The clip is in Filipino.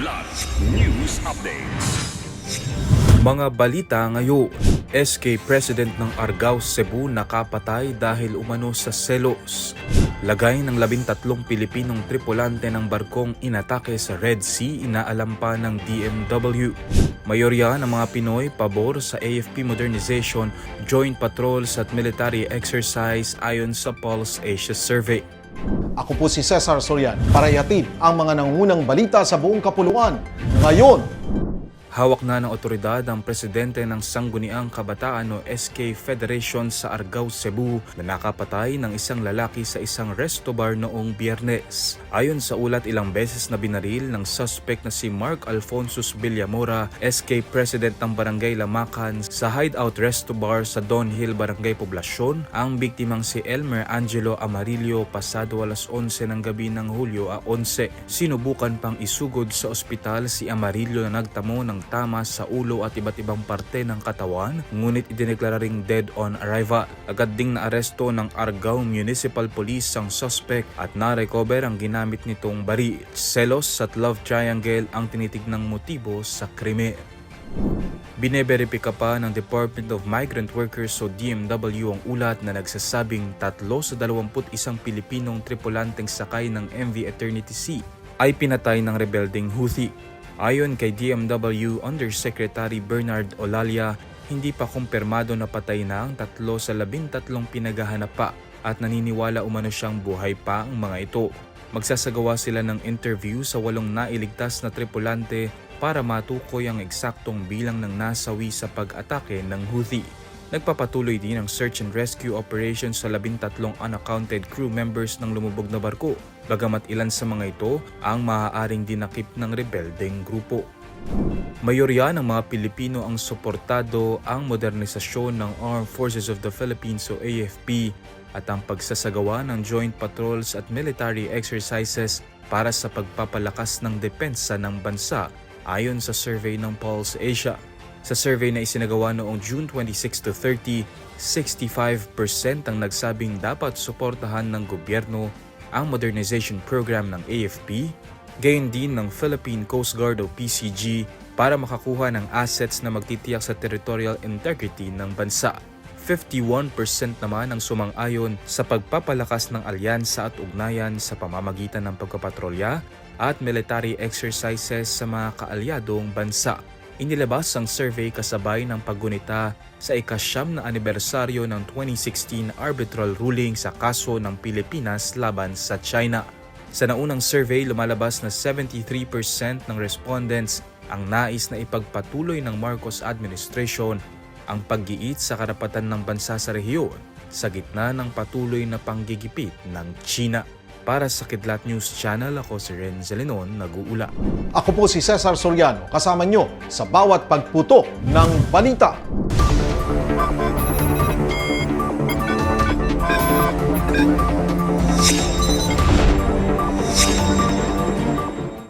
Kidlat News Updates. Mga balita ngayon, SK President ng Argao, Cebu nakapatay dahil umano sa selos. Lagay ng labintatlong Pilipinong tripulante ng barkong inatake sa Red Sea inaalam pa ng DMW. Mayorya ng mga Pinoy pabor sa AFP modernization, joint patrols at military exercise ayon sa Pulse Asia Survey. Ako po si Cesar Sorian para ihatid ang mga nangungunang balita sa buong kapuluan. Ngayon, Hawak na ng otoridad ang presidente ng Sangguniang Kabataan o SK Federation sa Argao, Cebu na nakapatay ng isang lalaki sa isang resto bar noong biyernes. Ayon sa ulat ilang beses na binaril ng suspect na si Mark Alfonsus Villamora, SK President ng Barangay Lamacan sa Hideout Resto Bar sa Don Hill Barangay Poblasyon. Ang biktimang si Elmer Angelo Amarillo pasado alas 11 ng gabi ng Hulyo a 11. Sinubukan pang isugod sa ospital si Amarillo na nagtamo ng tama sa ulo at iba't ibang parte ng katawan, ngunit idineklara ring dead on arrival. Agad ding naaresto ng Argao Municipal Police ang suspect at na-recover ang ginamit nitong baril. Selos at love triangle ang tinitignang motibo sa krimen. Bineberipika pa ng Department of Migrant Workers o DMW ang ulat na nagsasabing tatlo sa 21 Pilipinong tripulanteng sakay ng MV Eternity Sea ay pinatay ng rebelding Houthi. Ayon kay DMW Undersecretary Bernard Olalia, hindi pa kumpirmado na patay na ang tatlo sa labintatlong pinaghahanap pa at naniniwala umano siyang buhay pa ang mga ito. Magsasagawa sila ng interview sa walong nailigtas na tripulante para matukoy ang eksaktong bilang ng nasawi sa pag-atake ng Houthi. Nagpapatuloy din ang search and rescue operation sa labintatlong unaccounted crew members ng lumubog na barko, bagamat ilan sa mga ito ang maaaring dinakip ng rebeldeng grupo. Mayorya ng mga Pilipino ang suportado ang modernisasyon ng Armed Forces of the Philippines o AFP at ang pagsasagawa ng joint patrols at military exercises para sa pagpapalakas ng depensa ng bansa ayon sa survey ng Pulse Asia. Sa survey na isinagawa noong June 26 to 30, 65% ang nagsabing dapat suportahan ng gobyerno ang modernization program ng AFP, gayon din ng Philippine Coast Guard o PCG para makakuha ng assets na magtitiyak sa territorial integrity ng bansa. 51% naman ang sumang-ayon sa pagpapalakas ng alyansa at ugnayan sa pamamagitan ng pagpapatrolya at military exercises sa mga kaalyadong bansa. Inilabas ang survey kasabay ng paggunita sa ikasyam na anibersaryo ng 2016 arbitral ruling sa kaso ng Pilipinas laban sa China. Sa naunang survey, lumalabas na 73% ng respondents ang nais na ipagpatuloy ng Marcos administration ang paggiit sa karapatan ng bansa sa rehiyon sa gitna ng patuloy na panggigipit ng China. Para sa Kidlat News Channel, ako si Renzo Lenon, nag-uula. ako po si Cesar Soriano kasama nyo sa bawat pagputo ng balita.